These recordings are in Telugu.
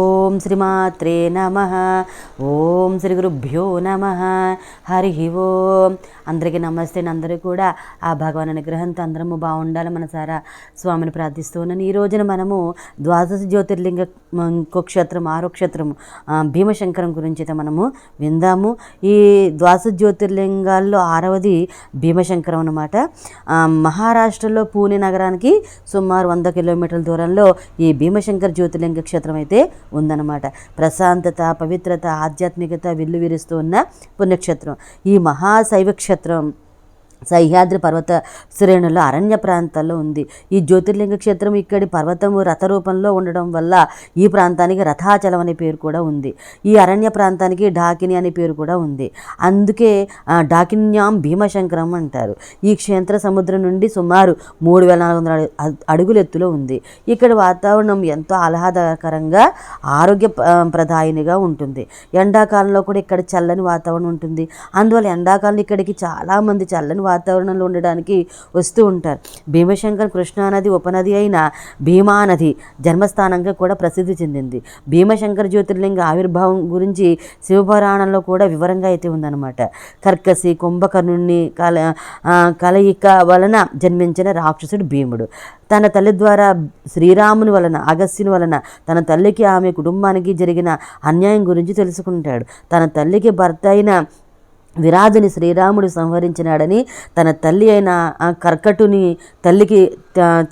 ఓం శ్రీమాత్రే నమ. ఓం శ్రీ గురుభ్యో నమ. హరి ఓం. అందరికీ నమస్తే అందరూ కూడా ఆ భగవాన్ అనుగ్రహంతో అందరము బాగుండాలి మనసారా స్వామిని ప్రార్థిస్తూ ఉన్నాను. ఈ రోజున మనము ద్వాదశ జ్యోతిర్లింగ ఇంకో క్షేత్రం ఆరో క్షేత్రం భీమశంకరం గురించి అయితే మనము విందాము. ఈ ద్వాదశ జ్యోతిర్లింగాల్లో ఆరవది భీమశంకరం అనమాట మహారాష్ట్రలో పూణే నగరానికి సుమారు వంద కిలోమీటర్ల దూరంలో ఈ భీమశంకర్ జ్యోతిర్లింగ క్షేత్రం అయితే ఉందన్నమాట. ప్రశాంతత పవిత్రత ఆధ్యాత్మికత విల్లు విరుస్తూ ఉన్న పుణ్యక్షేత్రం. ఈ మహాశైవ క్షేత్రం సహ్యాద్రి పర్వత శ్రేణుల అరణ్య ప్రాంతాల్లో ఉంది. ఈ జ్యోతిర్లింగ క్షేత్రం ఇక్కడి పర్వతము రథ రూపంలో ఉండడం వల్ల ఈ ప్రాంతానికి రథాచలం అనే పేరు కూడా ఉంది. ఈ అరణ్య ప్రాంతానికి డాకిని అనే పేరు కూడా ఉంది. అందుకే డాకిన్యాం భీమశంకరం అంటారు. ఈ క్షేత్ర సముద్రం నుండి సుమారు మూడు వేల నాలుగు వందల అడు- అడుగుల ఎత్తులో ఉంది. ఇక్కడ వాతావరణం ఎంతో ఆహ్లాదకరంగా ఆరోగ్య ప్రదాయినిగా ఉంటుంది. ఎండాకాలంలో కూడా ఇక్కడ చల్లని వాతావరణం ఉంటుంది. అందువల్ల ఎండాకాలం ఇక్కడికి చాలామంది చల్లని వాతావరణంలో ఉండడానికి వస్తూ ఉంటారు. భీమశంకర్ కృష్ణానది ఉపనది అయిన భీమానది జన్మస్థానంగా కూడా ప్రసిద్ధి చెందింది. భీమశంకర్ జ్యోతిర్లింగ ఆవిర్భావం గురించి శివపురాణంలో కూడా వివరంగా అయితే ఉందన్నమాట. కర్కసి కుంభకర్ణుణ్ణి కల కలయిక వలన జన్మించిన రాక్షసుడు భీముడు. తన తల్లి ద్వారా శ్రీరాముని వలన అగస్త్యుని వలన తన తల్లికి ఆమె కుటుంబానికి జరిగిన అన్యాయం గురించి తెలుసుకుంటాడు. తన తల్లికి భర్త అయిన విరాజుని శ్రీరాముడు సంహరించినాడని తన తల్లి అయిన ఆ కర్కటుని తల్లికి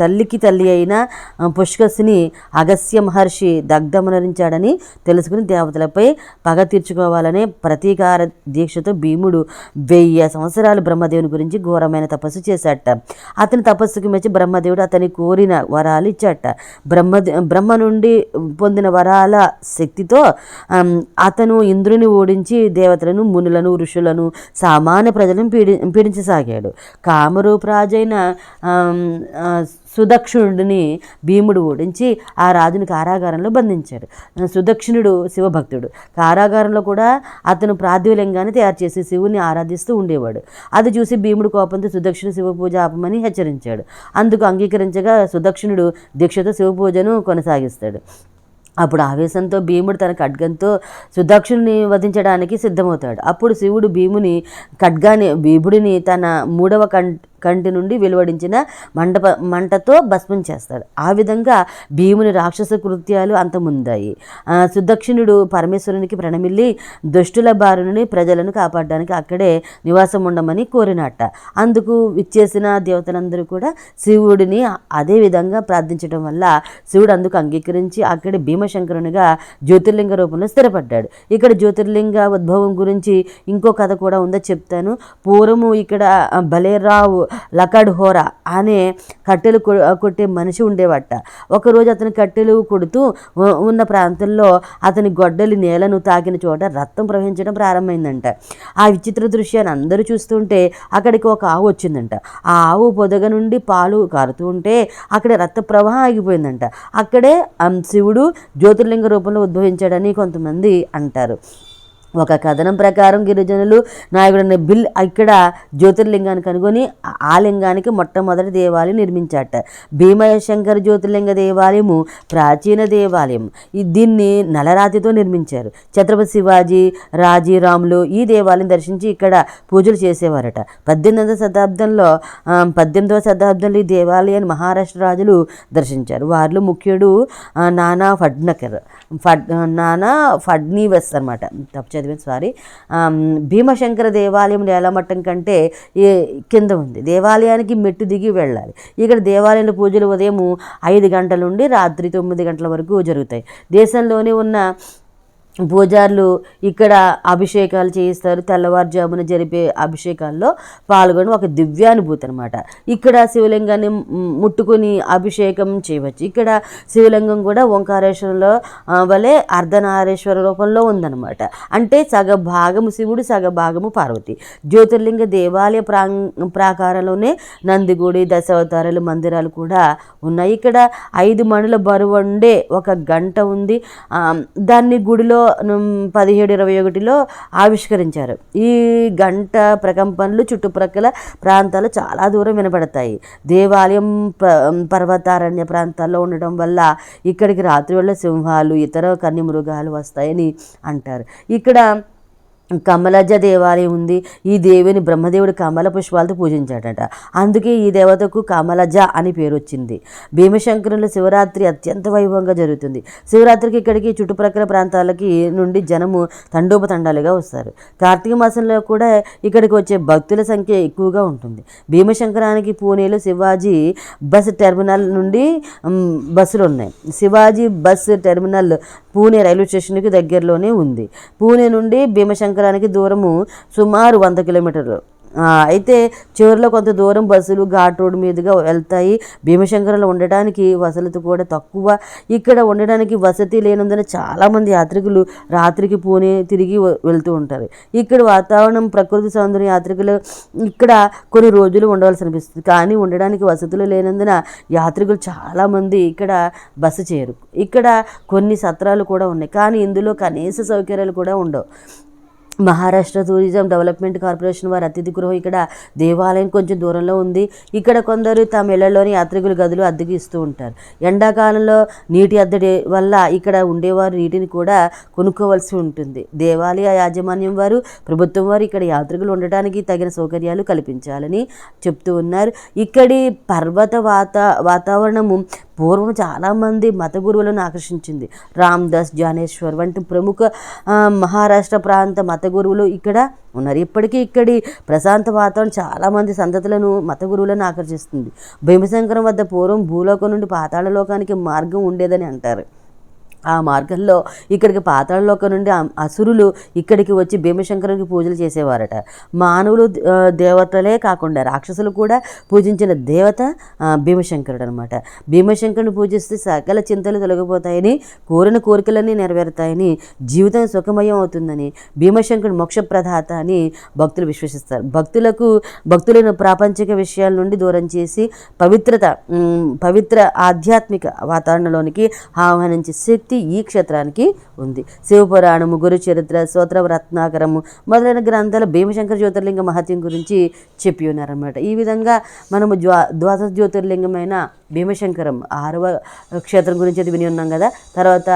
తల్లికి తల్లి అయిన పుష్కస్ని పుష్కసిని అగస్య మహర్షి దగ్ధమునరించాడని తెలుసుకుని దేవతలపై పగ తీర్చుకోవాలనే ప్రతీకార దీక్షతో భీముడు వెయ్యి సంవత్సరాలు బ్రహ్మదేవుని గురించి ఘోరమైన తపస్సు చేశాట. అతని తపస్సుకు మెచ్చి బ్రహ్మదేవుడు అతని కోరిన వరాలు ఇచ్చాట. బ్రహ్మ బ్రహ్మ నుండి పొందిన వరాల శక్తితో అతను ఇంద్రుని ఓడించి దేవతలను మునులను ఋషులను సామాన్య ప్రజలను పీడి పీడించసాగాడు. కామరూపరాజైన సుదక్షుడిని సుదక్షిణుడిని భీముడు ఓడించి ఆ రాజుని కారాగారంలో బంధించాడు. సుదక్షిణుడు శివభక్తుడు. కారాగారంలో కూడా అతను ప్రార్థివలింగాన్ని తయారు చేసి శివుని ఆరాధిస్తూ ఉండేవాడు. అది చూసి భీముడు కోపంతో సుదక్షిణ శివ పూజ ఆపమని హెచ్చరించాడు. అందుకు అంగీకరించగా సుదక్షిణుడు దీక్షతో శివ పూజను కొనసాగిస్తాడు. అప్పుడు ఆవేశంతో భీముడు తన ఖడ్గంతో సుదక్షుని వధించడానికి సిద్ధమవుతాడు. అప్పుడు శివుడు భీముని ఖడ్గాని భీముడిని తన మూడవ కం కంటి నుండి వెలువడించిన మండప మంటతో భస్మం చేస్తాడు. ఆ విధంగా భీముని రాక్షస కృత్యాలు అంతముందాయి సుదక్షిణుడు పరమేశ్వరునికి ప్రణమిల్లి దుష్టుల బారుని ప్రజలను కాపాడడానికి అక్కడే నివాసం ఉండమని కోరినట్ట. అందుకు విచ్చేసిన దేవతలందరూ కూడా శివుడిని అదే విధంగా ప్రార్థించడం వల్ల శివుడు అందుకు అంగీకరించి అక్కడే భీమశంకరునిగా జ్యోతిర్లింగ రూపంలో స్థిరపడ్డాడు. ఇక్కడ జ్యోతిర్లింగ ఉద్భవం గురించి ఇంకో కథ కూడా ఉందో చెప్తాను. పూర్వము ఇక్కడ బలేరావు లకడ్ హోరా అనే కట్టెలు కొట్టే మనిషి ఉండేవట. ఒకరోజు అతని కట్టెలు కొడుతూ ఉన్న ప్రాంతంలో అతని గొడ్డలి నేలను తాకిన చోట రక్తం ప్రవహించడం ప్రారంభమైందంట. ఆ విచిత్ర దృశ్యాన్ని అందరూ చూస్తుంటే అక్కడికి ఒక ఆవు వచ్చిందంట. ఆ ఆవు పొదగ నుండి పాలు కారుతూ ఉంటే అక్కడ రక్త ప్రవాహం ఆగిపోయిందంట. అక్కడే శివుడు జ్యోతిర్లింగ రూపంలో ఉద్భవించాడని కొంతమంది అంటారు. ఒక కథనం ప్రకారం గిరిజనులు నాయకుడైన బిల్ ఇక్కడ జ్యోతిర్లింగాన్ని కనుగొని ఆ- లింగానికి మొట్టమొదటి దేవాలయం నిర్మించాట భీమశంకర జ్యోతిర్లింగ దేవాలయము ప్రాచీన దేవాలయం. దీన్ని నలరాతితో నిర్మించారు. ఛత్రపతి శివాజీ రాజీరాములు ఈ దేవాలయం దర్శించి ఇక్కడ పూజలు చేసేవారట. పద్దెనిమిదవ శతాబ్దంలో పద్దెనిమిదవ శతాబ్దంలో ఈ దేవాలయాన్ని మహారాష్ట్ర రాజులు దర్శించారు. వారిలో ముఖ్యుడు నానా ఫడ్నకర్. ఫడ్ నానా ఫడ్నీవస్ అనమాట తప్పు చదివిన సారీ భీమశంకర దేవాలయం నేలమట్టం కంటే ఈ కింద ఉంది. దేవాలయానికి మెట్టు దిగి వెళ్ళాలి. ఇక్కడ దేవాలయంలో పూజలు ఉదయం ఐదు గంటల నుండి రాత్రి తొమ్మిది గంటల వరకు జరుగుతాయి. దేశంలోనే ఉన్న పూజారులు ఇక్కడ అభిషేకాలు చేయిస్తారు. తెల్లవారుజామున జరిపే అభిషేకాల్లో పాల్గొని ఒక దివ్యానుభూతి అనమాట ఇక్కడ శివలింగాన్ని ముట్టుకుని ముట్టుకొని అభిషేకం చేయవచ్చు. ఇక్కడ శివలింగం కూడా ఓంకారేశ్వరంలో వలె అర్ధనారేశ్వర రూపంలో ఉందన్నమాట. అంటే సగ భాగము శివుడు సగ భాగము పార్వతి. జ్యోతిర్లింగ దేవాలయ ప్రా ప్రాకారంలోనే నందిగుడి దశావతారాలు మందిరాలు కూడా ఉన్నాయి. ఇక్కడ ఐదు మణుల బరువు ఉండే ఒక గంట ఉంది. దాన్ని గుడిలో పదిహేడు ఇరవై ఒకటిలో ఆవిష్కరించారు. ఈ గంట ప్రకంపనలు చుట్టుప్రక్కల ప్రాంతాలు చాలా దూరం వినపడతాయి దేవాలయం ప- పర్వతారణ్య ప్రాంతాల్లో ఉండటం వల్ల ఇక్కడికి రాత్రి వేళ సింహాలు ఇతర కన్నిమృగాలు వస్తాయని అంటారు. ఇక్కడ కమలజ దేవాలయం ఉంది. ఈ దేవిని బ్రహ్మదేవుడు కమల పుష్పాలతో పూజించాడట. అందుకే ఈ దేవతకు కమలజ అని పేరు వచ్చింది. భీమశంకరుల శివరాత్రి అత్యంత వైభవంగా జరుగుతుంది. శివరాత్రికి ఇక్కడికి చుట్టుప్రక్కల ప్రాంతాలకి నుండి జనము తండోపతండాలుగా వస్తారు. కార్తీక మాసంలో కూడా ఇక్కడికి వచ్చే భక్తుల సంఖ్య ఎక్కువగా ఉంటుంది. భీమశంకరానికి పూణేలో శివాజీ బస్ టెర్మినల్ నుండి బస్సులు ఉన్నాయి. Shivaji bus terminal Pune railway స్టేషన్కి దగ్గరలోనే ఉంది. పూణే నుండి శంకరానికి దూరము సుమారు వంద కిలోమీటర్లు. అయితే చివరిలో కొంత దూరం బస్సులు ఘాట్ రోడ్ మీదుగా వెళ్తాయి. భీమశంకరంలో ఉండడానికి వసతి కూడా తక్కువ. ఇక్కడ ఉండడానికి వసతి లేనందున చాలామంది యాత్రికులు రాత్రికి పూణే తిరిగి వెళ్తూ ఉంటారు. ఇక్కడ వాతావరణం ప్రకృతి సౌందర్య యాత్రికులు ఇక్కడ కొన్ని రోజులు ఉండవలసి అనిపిస్తుంది. కానీ ఉండడానికి వసతులు లేనందున యాత్రికులు చాలామంది ఇక్కడ బస్సు చేరు. ఇక్కడ కొన్ని సత్రాలు కూడా ఉన్నాయి. కానీ ఇందులో కనీస సౌకర్యాలు కూడా ఉండవు. మహారాష్ట్ర టూరిజం డెవలప్మెంట్ కార్పొరేషన్ వారి అతిథి గృహం ఇక్కడ దేవాలయం కొంచెం దూరంలో ఉంది. ఇక్కడ కొందరు తమ ఇళ్ళలోని యాత్రికుల గదులు అద్దెకి ఇస్తూ ఉంటారు. ఎండాకాలంలో నీటి అద్దడి వల్ల ఇక్కడ ఉండేవారు నీటిని కూడా కొనుక్కోవలసి ఉంటుంది. దేవాలయ యాజమాన్యం వారు ప్రభుత్వం వారు ఇక్కడ యాత్రికులు ఉండటానికి తగిన సౌకర్యాలు కల్పించాలని చెప్తూ ఉన్నారు. ఇక్కడి పర్వత వాత వాతావరణము పూర్వం చాలామంది మత గురువులను ఆకర్షించింది. రామ్దాస్ జానేశ్వర్ వంటి ప్రముఖ మహారాష్ట్ర ప్రాంత మత గురువులు ఇక్కడ ఉన్నారు. ఇప్పటికీ ఇక్కడి ప్రశాంత వాతావరణం చాలామంది సంతతులను మత గురువులను ఆకర్షిస్తుంది. భీమశంకరం వద్ద పూర్వం భూలోకం నుండి పాతాళలోకానికి మార్గం ఉండేదని అంటారు. ఆ మార్గంలో ఇక్కడికి పాతాళలోక నుండి అసురులు ఇక్కడికి వచ్చి భీమశంకరునికి పూజలు చేసేవారట. మానవులు దేవతలే కాకుండా రాక్షసులు కూడా పూజించిన దేవత భీమశంకరుడు అనమాట భీమశంకరుని పూజిస్తే సకల చింతలు తొలగిపోతాయని కోరిన కోరికలన్నీ నెరవేరుతాయని జీవితం సుఖమయం అవుతుందని భీమశంకరుడు మోక్షప్రదాత అని భక్తులు విశ్వసిస్తారు. భక్తులకు భక్తులను ప్రాపంచిక విషయాల నుండి దూరం చేసి పవిత్రత పవిత్ర ఆధ్యాత్మిక వాతావరణంలోనికి ఆహ్వానించే శక్తి ఈ క్షేత్రానికి ఉంది. శివపురాణము గురు చరిత్ర స్తోత్ర రత్నాకరము మొదలైన గ్రంథాలు భీమశంకర జ్యోతిర్లింగ మహత్యం గురించి చెప్పి ఉన్నారన్నమాట. ఈ విధంగా మనము ద్వా ద్వాదశ జ్యోతిర్లింగమైన భీమశంకరం ఆరవ క్షేత్రం గురించి అయితే విని ఉన్నాం కదా. తర్వాత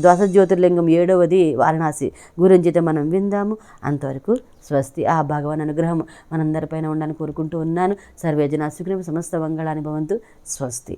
ద్వాదశ జ్యోతిర్లింగం ఏడవది వారణాసి. గురించి అయితే మనం విందాము. అంతవరకు స్వస్తి. ఆ భగవాన్ అనుగ్రహం మనందరిపైన ఉండాలని కోరుకుంటూ ఉన్నాను. సర్వేజన సుగ్రీవ సమస్త మంగళాన్ని భవంతు. స్వస్తి.